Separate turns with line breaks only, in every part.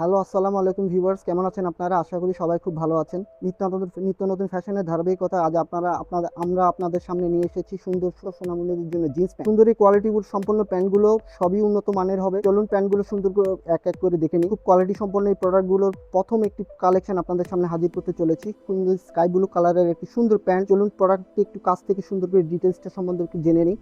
Hello, আসসালামু আলাইকুম viewers, কেমন আছেন আপনারা? আশা করি সবাই খুব ভালো আছেন। নিত্য নতুন নিত্য নতুন ফ্যাশনের ধারাবাহিকতা আজ আপনারা আপনাদের আমরা আপনাদের সামনে নিয়ে এসেছি সুন্দর সোনামুনিদের জন্য জিন্স প্যান্ট। সুন্দর কোয়ালিটি সম্পন্ন প্যান্টগুলো সবই উন্নত মানের হবে। চলুন প্যান্টগুলো সুন্দর করে এক এক করে দেখে নিই। খুব কোয়ালিটি সম্পন্ন এই প্রোডাক্টগুলোর প্রথম একটি কালেকশন আপনাদের সামনে হাজির করতে চলেছি। সুন্দর স্কাই ব্লু কালারের একটি সুন্দর প্যান্ট। চলুন প্রোডাক্টটি একটু কাছ থেকে সুন্দর করে ডিটেলসটা সম্বন্ধে একটু জেনে নিই।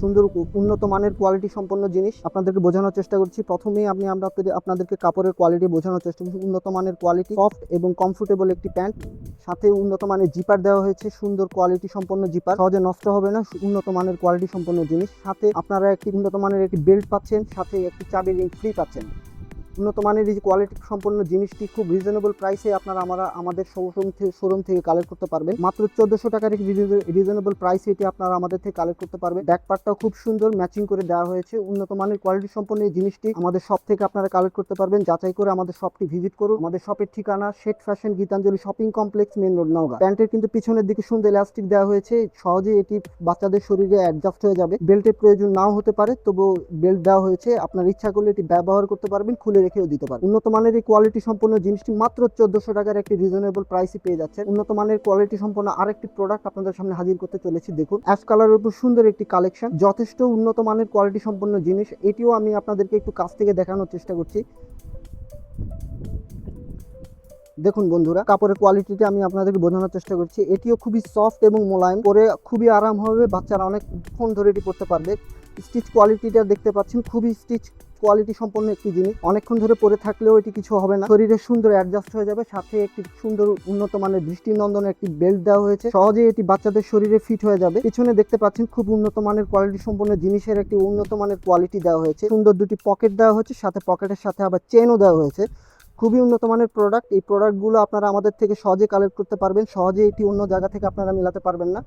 সুন্দর উন্নত মানের কোয়ালিটি সম্পন্ন জিনিস আপনাদেরকে বোঝানোর চেষ্টা করছি। প্রথমেই আমি আমরা আপনাদের- আপনাদেরকে কাপড়ের কোয়ালিটি বোঝানোর চেষ্টা করছি। উন্নত মানের কোয়ালিটি সফট এবং কমফোর্টেবল একটি প্যান্ট সাথে উন্নত মানের জিপার দেওয়া হয়েছে। সুন্দর কোয়ালিটি সম্পন্ন জিপার সহজে নষ্ট হবে না, উন্নত মানের কোয়ালিটি সম্পন্ন জিনিস। সাথে আপনারা একটি উন্নত মানের একটি বেল্ট পাচ্ছেন, সাথে একটি চাবি রিং ফ্রি পাচ্ছেন। উন্নত মানের এই কোয়ালিটি সম্পন্ন জিনিসটি খুব রিজনেবল প্রাইসে আপনারা আমরা আমাদের শোরুম থেকে শোরুম থেকে কালেক্ট করতে পারবেন। মাত্র চোদ্দশো টাকার রিজনেবল প্রাইসে এটি আপনারা আমাদের থেকে কালেক্ট করতে পারবেন। ব্যাক পার্টটাও খুব সুন্দর ম্যাচিং করে দেওয়া হয়েছে। উন্নত মানের কোয়ালিটি সম্পন্ন এই জিনিসটি আমাদের শপ থেকে আপনারা কালেক্ট করতে পারবেন। যাচাই করে আমাদের শপটি ভিজিট করুন। আমাদের শপের ঠিকানা set fashion Gitanjali shopping complex main road Naogaon. প্যান্টের কিন্তু পিছনের দিকে সুন্দর ইলাস্টিক দেওয়া হয়েছে। সহজে এটি বাচ্চাদের শরীরে অ্যাডজাস্ট হয়ে যাবে। বেল্টের প্রয়োজন নাও হতে পারে তবু বেল্ট দেওয়া হয়েছে। আপনার ইচ্ছা করলে এটি ব্যবহার করতে পারবেন। খুলে রেখেও দিতে পারেন উন্নত মানের এই কোয়ালিটি সম্পন্ন জিনিসটি মাত্র চোদ্দশো টাকার একটি রিজনেবল প্রাইসে পেয়ে যাচ্ছে উন্নত মানের কোয়ালিটি সম্পন্ন আরেকটি প্রোডাক্ট আপনাদের সামনে হাজির করতে চলেছি। দেখুন অ্যাশ কালারের উপর সুন্দর একটি কালেকশন যথেষ্ট উন্নত মানের কোয়ালিটি সম্পন্ন জিনিস। এটিও আমি আপনাদেরকে একটু কাছ থেকে দেখানোর চেষ্টা করছি। দেখুন বন্ধুরা, কাপড়ের কোয়ালিটিটা আমি আপনাদেরকে বোঝানোর চেষ্টা করছি। এটিও খুবই সফট এবং মোলায়েম পরে খুবই আরাম হবে, বাচ্চারা অনেকক্ষণ ধরে এটি পড়তে পারবে। স্টিচ কোয়ালিটিটা দেখতে পাচ্ছেন, খুবই স্টিচ কোয়ালিটি সম্পন্ন একটি জিনিস। অনেকক্ষণ ধরে পরে থাকলেও এটি কিছু হবে না। শরীরে সুন্দর অ্যাডজাস্ট হয়ে যাবে, সাথে একটি সুন্দর উন্নত মানের দৃষ্টিনন্দন, একটি বেল্ট দেওয়া হয়েছে। সহজেই এটি বাচ্চাদের শরীরে ফিট হয়ে যাবে। পিছনে দেখতে পাচ্ছেন, খুব উন্নত মানের কোয়ালিটি সম্পন্ন জিনিসের একটি উন্নত মানের কোয়ালিটি দেওয়া হয়েছে। সুন্দর দুটি পকেট দেওয়া হয়েছে, সাথে পকেটের সাথে আবার চেনও দেওয়া হয়েছে। খুবই উন্নত মানের প্রোডাক্ট এই প্রোডাক্টগুলো আপনারা আমাদের থেকে সহজে কালেক্ট করতে পারবেন। সহজে এটি অন্য জায়গা থেকে আপনারা মিলাতে পারবেন না।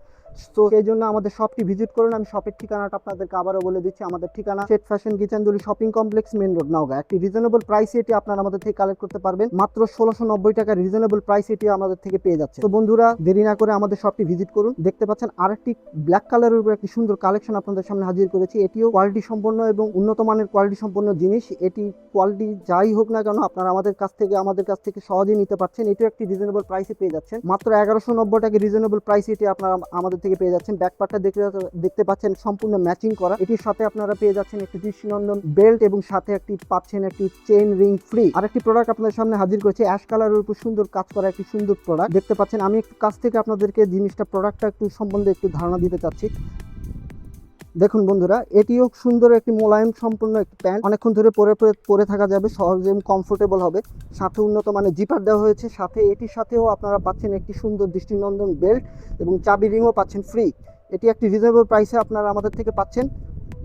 তো সেই জন্য আমাদের শপটি ভিজিট করুন। আমি শপের ঠিকানাটা আপনাদেরকে আবারও বলে দিচ্ছি। আমাদের ঠিকানা set fashion Gitanjali shopping complex main road Naogaon. একটি রিজনেবল প্রাইসে এটি আপনারা আমাদের থেকে কালেক্ট করতে পারবেন। মাত্র ষোলোশো নব্বই টাকা রিজনেবল প্রাইস এটি আমাদের থেকে পেয়ে যাচ্ছে। তো বন্ধুরা, দেরি না করে আমাদের শপটি ভিজিট করুন। দেখতে পাচ্ছেন আরেকটি ব্ল্যাক কালারের উপর একটি সুন্দর কালেকশন আপনাদের সামনে হাজির করেছি। এটিও কোয়ালিটি সম্পন্ন এবং উন্নত মানের কোয়ালিটি সম্পন্ন জিনিস। এটি কোয়ালিটি যাই হোক না কেন আপনারা আমাদের কাছ থেকে, আমাদের কাছ থেকে সহজেই নিতে পারছেন। এটিও একটি রিজনেবল প্রাইসে পেয়ে যাচ্ছেন। মাত্র এগারোশো নব্বই টাকা রিজনেবল প্রাইসে এটি আপনারা আমাদের থেকে পেয়ে যাচ্ছেন। ব্যাক পার্টটা দেখতে দেখতে পাচ্ছেন সম্পূর্ণ ম্যাচিং করা। এটির সাথে আপনারা পেয়ে যাচ্ছেন একটি দৃষ্টিনন্দন বেল্ট এবং সাথে একটি পাচ্ছেন একটি চেইন রিং ফ্রি আর একটি প্রোডাক্ট আপনাদের সামনে হাজির করেছি। অ্যাশ কালারের উপর সুন্দর কাজ করা একটি সুন্দর প্রোডাক্ট দেখতে পাচ্ছেন, আমি একটু কাছ থেকে আপনাদেরকে জিনিসটা প্রোডাক্টটা একটু সম্বন্ধে একটু ধারণা দিতে চাচ্ছি। দেখুন বন্ধুরা, এটিও সুন্দর একটি মোলায়েম সম্পূর্ণ একটি প্যান্ট। অনেকক্ষণ ধরে পরে পরে থাকা যাবে, সহজে কমফোর্টেবল হবে। সাথে উন্নত মানে জিপার দেওয়া হয়েছে। সাথে এটির সাথেও আপনারা পাচ্ছেন একটি সুন্দর দৃষ্টিনন্দন বেল্ট এবং চাবি রিংও পাচ্ছেন ফ্রি এটি একটি রিজনেবল প্রাইসে আপনারা আমাদের থেকে পাচ্ছেন।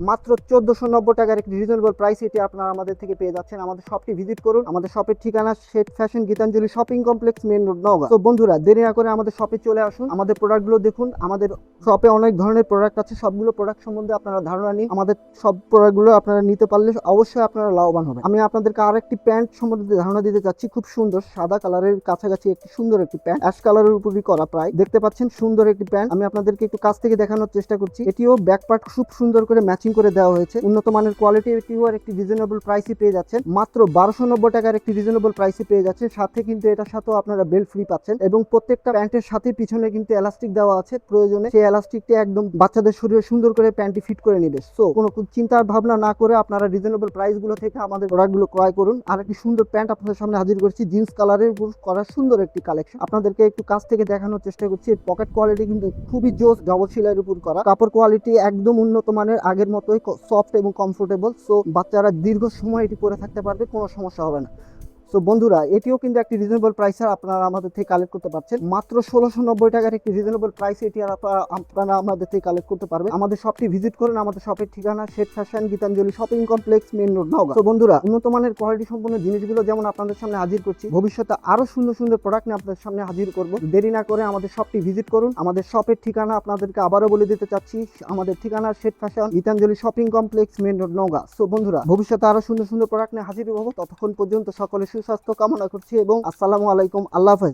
মাত্র চোদ্দোশো নব্বই টাকার একটি রিজনেবল প্রাইস এটি আপনারা আমাদের থেকে পেয়ে যাচ্ছেন। আমাদের শপটি ভিজিট করুন। আমাদের শপের ঠিকানা set fashion Gitanjali shopping complex main road Naogaon. তো বন্ধুরা, দেরি না করে আমাদের শপে চলে আসুন। আমাদের প্রোডাক্টগুলো দেখুন। আমাদের শপে অনেক ধরনের প্রোডাক্ট আছে। সবগুলো প্রোডাক্ট সম্বন্ধে আপনারা ধারণা নিন। আমাদের সব প্রোডাক্টগুলো আপনারা নিতে পারলে অবশ্যই আপনারা লাভবান হবেন। আমি আপনাদেরকে আরেকটি প্যান্ট সম্বন্ধে ধারণা দিতে চাচ্ছি। খুব সুন্দর, সাদা কালারের কাছাকাছি একটি সুন্দর একটি প্যান্ট অ্যাশ কালারের উপরই করা প্রায়। দেখতে পাচ্ছেন সুন্দর একটি প্যান্ট আমি আপনাদেরকে একটু কাছ থেকে দেখানোর চেষ্টা করছি। এটিও ব্যাক পার্ট খুব সুন্দর করে ম্যাচিং করে দেওয়া হয়েছে। উন্নত মানের কোয়ালিটি এটিও একটি রিজনেবল প্রাইসে পেয়ে যাচ্ছেন। মাত্র বারোশো নব্বই টাকার একটি রিজনেবল প্রাইসে পেয়ে যাচ্ছেন। সাথে কিন্তু এটার সাথেও আপনারা বেল্ট ফ্রি পাচ্ছেন এবং প্রত্যেকটা প্যান্টের সাথে পিছনে কিন্তু এলাস্টিক দেওয়া আছে প্রয়োজনে। সেই এলাস্টিকটি একদম বাচ্চাদের শরীরে সুন্দর করে প্যান্টটি ফিট করে নেবে। সো কোনো কোনো চিন্তা ভাবনা না করে আপনারা রিজনেবল প্রাইসগুলো থেকে আমাদের প্রোডাক্টগুলো ক্রয় করুন। আর একটি সুন্দর প্যান্ট আপনাদের সামনে হাজির করছি। জিন্স কালারের করা সুন্দর একটি কালেকশন আপনাদেরকে একটু কাছ থেকে দেখানোর চেষ্টা করছি। পকেট কোয়ালিটি কিন্তু খুবই জোস ডবল সিলাইয়ের উপর করা। কাপড় কোয়ালিটি একদম উন্নত মানের। আগের মতোই সফট এবং কমফোর্টেবল সো বাচ্চারা দীর্ঘ সময় এটি পরে থাকতে পারবে, কোনো সমস্যা হবে না। সো বন্ধুরা, এটিও কিন্তু একটি রিজনেবল প্রাইসে আপনারা আমাদের থেকে কালেক্ট করতে পারছেন। মাত্র ষোলোশো নব্বই টাকার একটি রিজনেবল প্রাইসে এটি আপনারা আমাদের থেকে কালেক্ট করতে পারবেন। আমাদের শপটি ভিজিট করুন, আমাদের শপের ঠিকানা set fashion Gitanjali shopping complex main road Naogaon. তো বন্ধুরা, উন্নত মানের কোয়ালিটি সম্পন্ন জিনিসগুলো যেমন আপনাদের সামনে হাজির করছি, ভবিষ্যতে আরও সুন্দর সুন্দর প্রোডাক্ট নিয়ে আপনাদের সামনে হাজির করব। দেরি না করে আমাদের শপটি ভিজিট করুন। আমাদের শপের ঠিকানা আপনাদেরকে আবারও বলে দিতে চাচ্ছি, আমাদের ঠিকানা set fashion Gitanjali shopping complex main road Naogaon. So বন্ধুরা, ভবিষ্যতে আরও সুন্দর সুন্দর প্রোডাক্ট নিয়ে হাজির হব। ততক্ষণ পর্যন্ত সকলে সুস্বাস্থ্য কামনা করছি এবং আসসালামু আলাইকুম আল্লাহ হাফেজ।